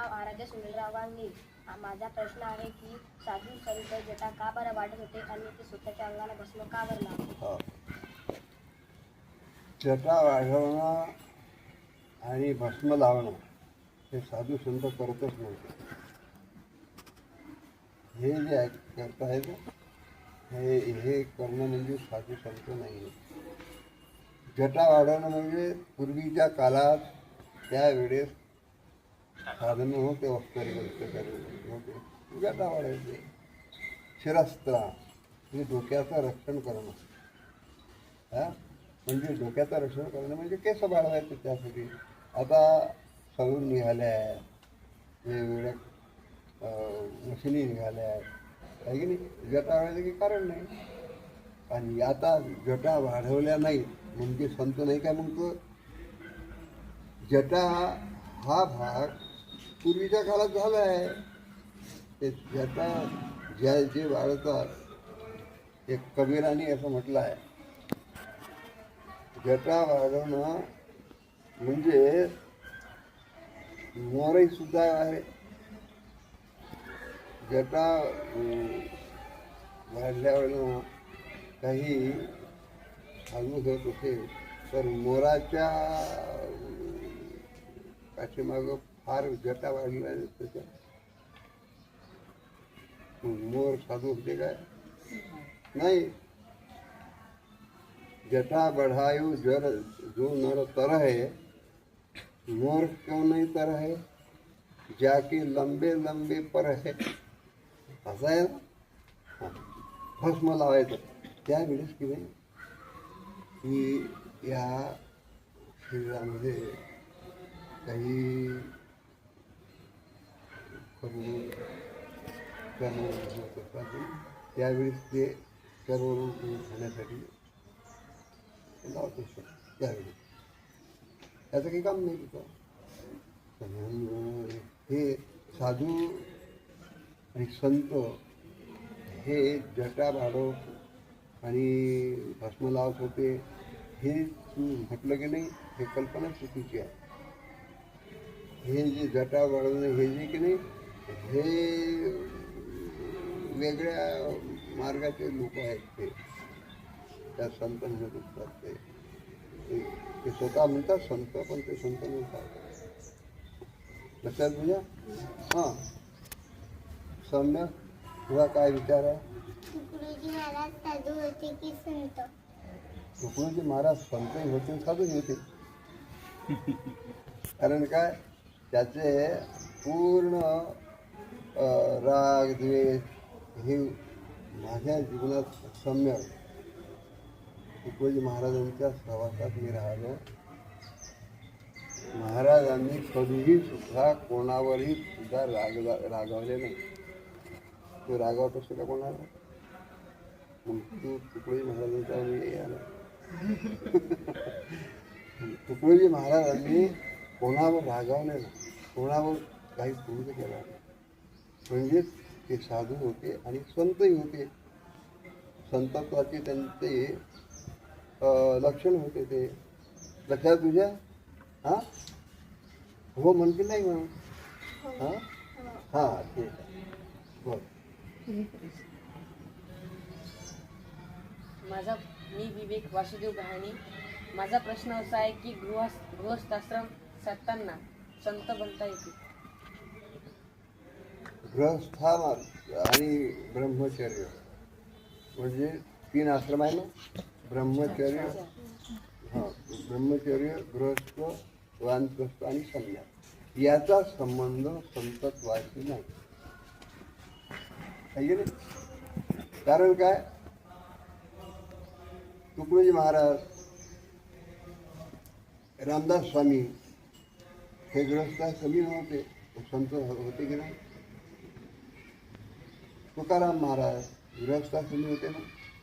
नाव आराध्य सुनीलराव वांगे हा माझा प्रश्न आहे की साधू संत जटा का बरं वाढत होते आणि ते स्वतःच्या अंगाला भस्म का बरं लावते जटा वाढवणं आणि भस्म लावणं हे साधू संत करतच नव्हते. हे जे आहे- करतायत हे हे करणं म्हणजे साधू संत नाही आहे. जटा वाढवणं म्हणजे पूर्वीच्या काळात त्यावेळेस साधन होते वस्त्री होते जटा वाढायचे शिरस्त्रा म्हणजे डोक्याचं रक्षण करणं हा म्हणजे डोक्याचं रक्षण करणं म्हणजे केस वाढवायचे त्यासाठी आता सलून निघाल्या आहेत वेगवेगळ्या मशिनी निघाल्या आहेत आहे की नाही जटा वाढायचं की कारण नाही आणि आता जटा वाढवल्या नाही म्हणजे संत नाही काय म्हणतो जटा हा भाग पूर्वीच्या काळात झाला आहे ते ज्याचा ज्या जे वाढतात एक कबीराने असं म्हटलं आहे जटा वाढवणं म्हणजे मोरही सुद्धा आहे. जटा वाढल्यावर काही हलू होत होते तर मोराच्या पाठीमागं फार जटा वाढल्या त्याच्या. मोर साधू होते काय? नाही. जटा बढायू जर जो नर तर है मोर क्यों नाही तर है की लंबे लंबे पर है. असं आहे ना? भस्म लावायचं. त्यावेळेस की नाही की या शरीरामध्ये काही करून कर्म त्यावेळी त्यावेळेस ते सर्व खाण्यासाठी लावत असतात त्यावेळी. त्याचं काही काम नाही तिथं. हे साधू आणि संत हे जटा भाडव आणि भस्म लावत होते हे म्हटलं की नाही हे कल्पना चुकीची आहे. हे जे जटा वाढवणं हे जे की नाही हे वेगळ्या मार्गाचे लोक आहेत ते. त्या संत म्हणत असतात ते ते- स्वतः म्हणतात संत पण ते संत म्हणतात लक्षात तुझ्या हां. सौम्य तुझा काय विचार आहे? गुरुजी महाराज संतही होते साधूही होते. कारण काय? त्याचे पूर्ण राग द्वेष हे माझ्या जीवनात सम्यक तुकडोजी महाराजांच्या सहवासात मी राहिलो. महाराजांनी कधीही सुद्धा कोणावरही सुद्धा राग रागावले नाही. तो रागावत असतो कोणाला? तू तुकडोजी महाराजांचा मी आला. तुकडोजी महाराजांनी कोणावर रागावले नाही. कोणावर काही पूर्ण केला नाही. म्हणजेच ते साधू होते आणि संतही होते. संतत्वाचे त्यांचे लक्षण होते ते. लक्षात तुझ्या? हां? हो म्हणते नाही म्हणून? हां? हां ठीक आहे. बरं माझा मी विवेक वासुदेव गहाणी माझा प्रश्न असा आहे की गृह गृहस्थाश्रम साधताना संत बनता येते. ग्रहस्थान आणि ब्रह्मचर्य. म्हणजे तीन आश्रम आहे ना? ब्रह्मचर्य हां ब्रह्मचर्य गृहस्थ वानप्रस्थ आणि संन्यास. याचा संबंध संतत्वाशी नाही. आहे नाही? कारण काय? तुकडोजी महाराज रामदास स्वामी हे गृहस्थाश्रमी नव्हते संत होते की नाही? तुकाराम महाराज गृहस्थाश्रमी होते ना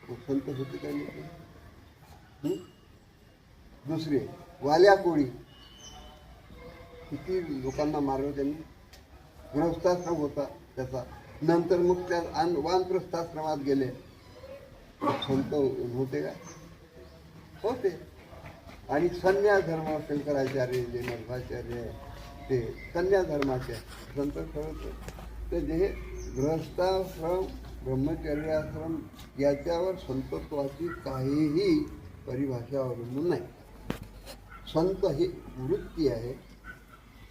मग संत होते त्यांनी दुसरे वाल्या कोळी. किती लोकांना मारलं त्यांनी. गृहस्थाश्रम होता त्याचा. नंतर मग त्या आन वानप्रस्थाश्रमात गेले. संत होते का? होते. आणि संन्यास धर्म शंकराचार्य जे मध्वाचार्य ते संन्यास धर्माचे संत खरं तर जे ग्रहस्थाश्रम ब्रह्मचर्याश्रम याच्यावर संतत्वाची काहीही परिभाषा अवलंबून नाही. संत ही वृत्ती आहे.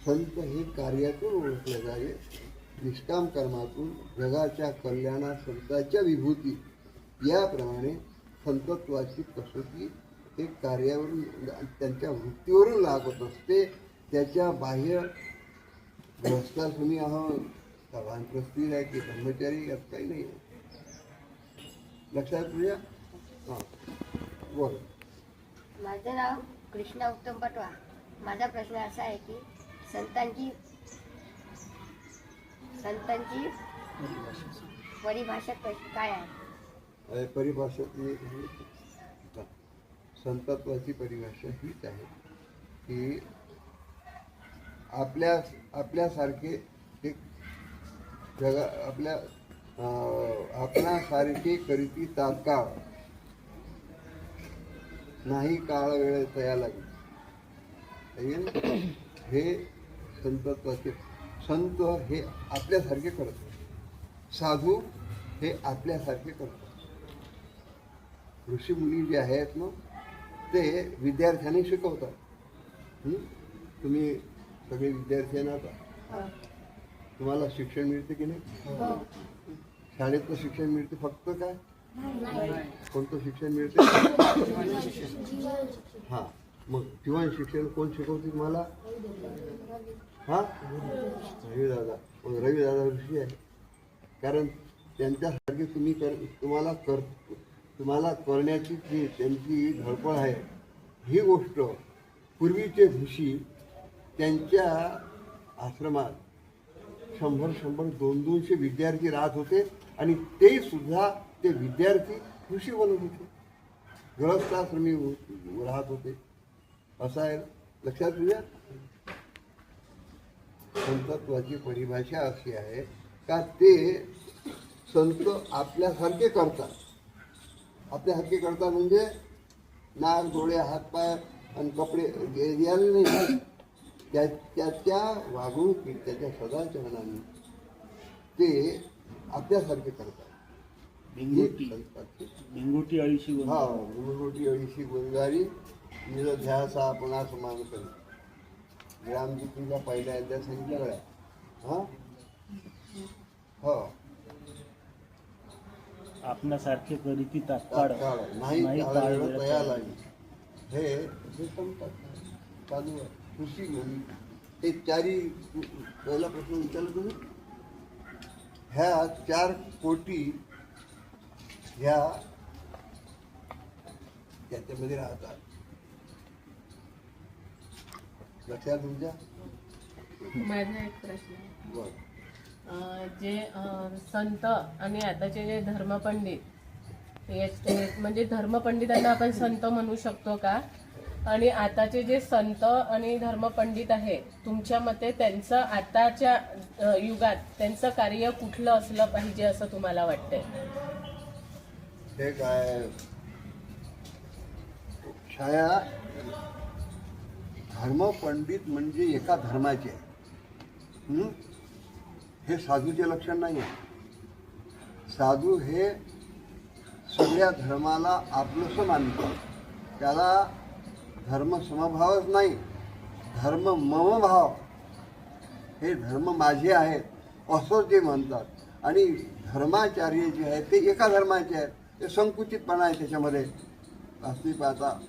संत हे कार्यातून ओळखले जावे. निष्काम कर्मातून जगाच्या कल्याणात संताच्या विभूती. याप्रमाणे संतत्वाची कसोटी हे कार्यावरून त्यांच्या वृत्तीवरून लागत असते. त्याच्या बाह्य गृहस्थाश्रमी आहोत का वानप्रस्थित आहे की ब्रह्मचारी यात काही नाही. लक्षात तुझ्या हां बोल माझं नाव कृष्णा उत्तम पटवा. माझा प्रश्न असा आहे की संतांची संतांची परिभाषा कशी काय आहे? अरे परिभाषेतली ही- संतत्वाची परिभाषा हीच आहे की आपल्या आपल्यासारखे जगा आपल्या अं, आपणासारखे करीती तात्काळ. नाही काळ वेळ तया लागेल. हे संत संत हे आपल्यासारखे करतात. साधू हे आपल्यासारखे करतात. ऋषीमुनी जे आहेत ना ते विद्यार्थ्यांनी शिकवतात. तुम्ही सगळे विद्यार्थी आहे ना आता? हो. तुम्हाला शिक्षण मिळते की नाही? शाळेतलं शिक्षण मिळते फक्त काय? कोणतं शिक्षण मिळते? हां. मग जीवन शिक्षण कोण शिकवते तुम्हाला? हां? रवी दादा. मग रवी दादा ऋषी आहे. कारण त्यांच्यासारखे तुम्ही कर तुम्हाला कर तुम्हाला करण्याची जी त्यांची धडपड आहे ही गोष्ट पूर्वीचे ऋषी त्यांच्या आश्रमात शंभर शंभर दोन दोनशे विद्यार्थी राहत होते आणि ते सुद्धा ते विद्यार्थी कृषी बनत होते. गृहस्थाश्रमी राहत होते? असं आहे लक्षात तुझ्या संतत्वाची परिभाषा अशी आहे का ते संत आपल्यासारखे करतात. आपल्यासारखे करतात म्हणजे नाक डोळे हातपाय आणि कपडे हे- नाही. त्या त्याच्या वागणुकीत त्याच्या सदाचरणाने ते आपल्यासारखे करतात. लिंगोटी अळीशी. हा गुरुरोटी अडीशी गुंजारी निज ध्यास आपणा समान करी. रामजीतूच्या पहिल्या अध्याय सांगितलं हा? हो. आपणासारखे करीती तात्काळ. नाही नाही काळ काळ वेळ वेळ तया तया लागली हे सांगतात चालू आहे. कृषी म्हणी हे चारी पहिला प्रश्न विचारला तुम्ही? ह्या चार कोटी ह्या त्याच्यामध्ये राहतात. लक्षात तुमच्या? माझा एक प्रश्न. बरं. जे संत आणि आताचे जे धर्मपंडित म्हणजे धर्मपंडितांना आपण संत म्हणू शकतो का? आणि आताचे जे संत आणि धर्मपंडित आहे तुमच्या मते त्यांचं आताच्या युगात त्यांचं कार्य कुठलं असलं पाहिजे असं तुम्हाला वाटतंय? हे काय? छाया धर्मपंडित म्हणजे एका धर्माचे. हे? साधूचे लक्षण नाही आहे साधू हे सगळ्या धर्माला आपलंसं मानतात. त्याला धर्म समभावच नाही. धर्म ममभाव हे धर्म माझे आहेत असं ते म्हणतात. आणि धर्माचार्य जे आहेत ते एका धर्माचे आहेत. ते संकुचितपणा आहे त्याच्यामध्ये. वास्तविक पाहता.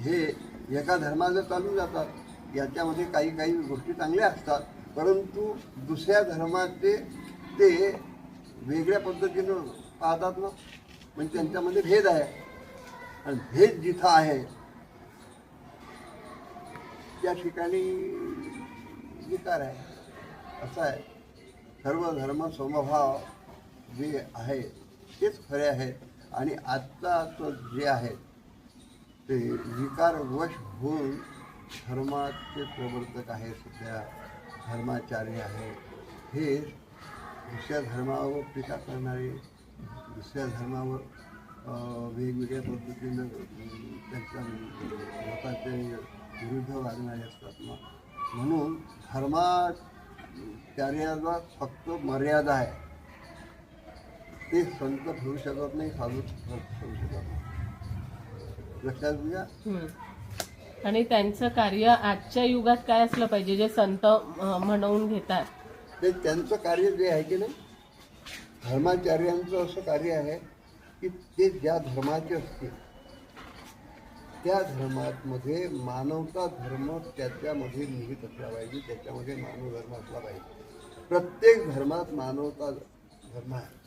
हे एका धर्माचं चालून जातात. याच्यामध्ये काही काही गोष्टी चांगल्या असतात. परंतु दुसऱ्या धर्माचे ते वेगळ्या पद्धतीनं पाहतात ना. म्हणजे त्यांच्यामध्ये भेद आहे. आणि भेद जिथं आहे त्या ठिकाणी विकार आहे. असं आहे. सर्व धर्म समभाव जे आहे तेच खरे आहेत आणि आत्ताचं जे आहे ते विकारवश होऊन धर्माचे प्रवर्तक आहे सध्या धर्माचार्य आहे. हे दुसऱ्या धर्मावर टीका करणारे दुसऱ्या धर्मावर वेगवेगळ्या पद्धतीनं त्यांच्या मताचे विरुद्ध वागणारे असतात ना. म्हणून धर्माचार्याला फक्त मर्यादा आहे. ते संत ठेवू शकत नाही साधू ठेवू शकत नाही. लक्षात. आणि त्यांचं कार्य आजच्या युगात काय असलं पाहिजे जे संत म्हणवून घेतात? ते त्यांचं कार्य जे आहे की नाही धर्माचार्यांचं असं कार्य आहे की ते ज्या धर्माचे असते त्या धर्मामध्ये मानवता धर्म त्याच्यामध्ये निहित असला पाहिजे त्याच्यामध्ये मानव धर्म असला पाहिजे. प्रत्येक धर्मात मानवता धर्म आहे.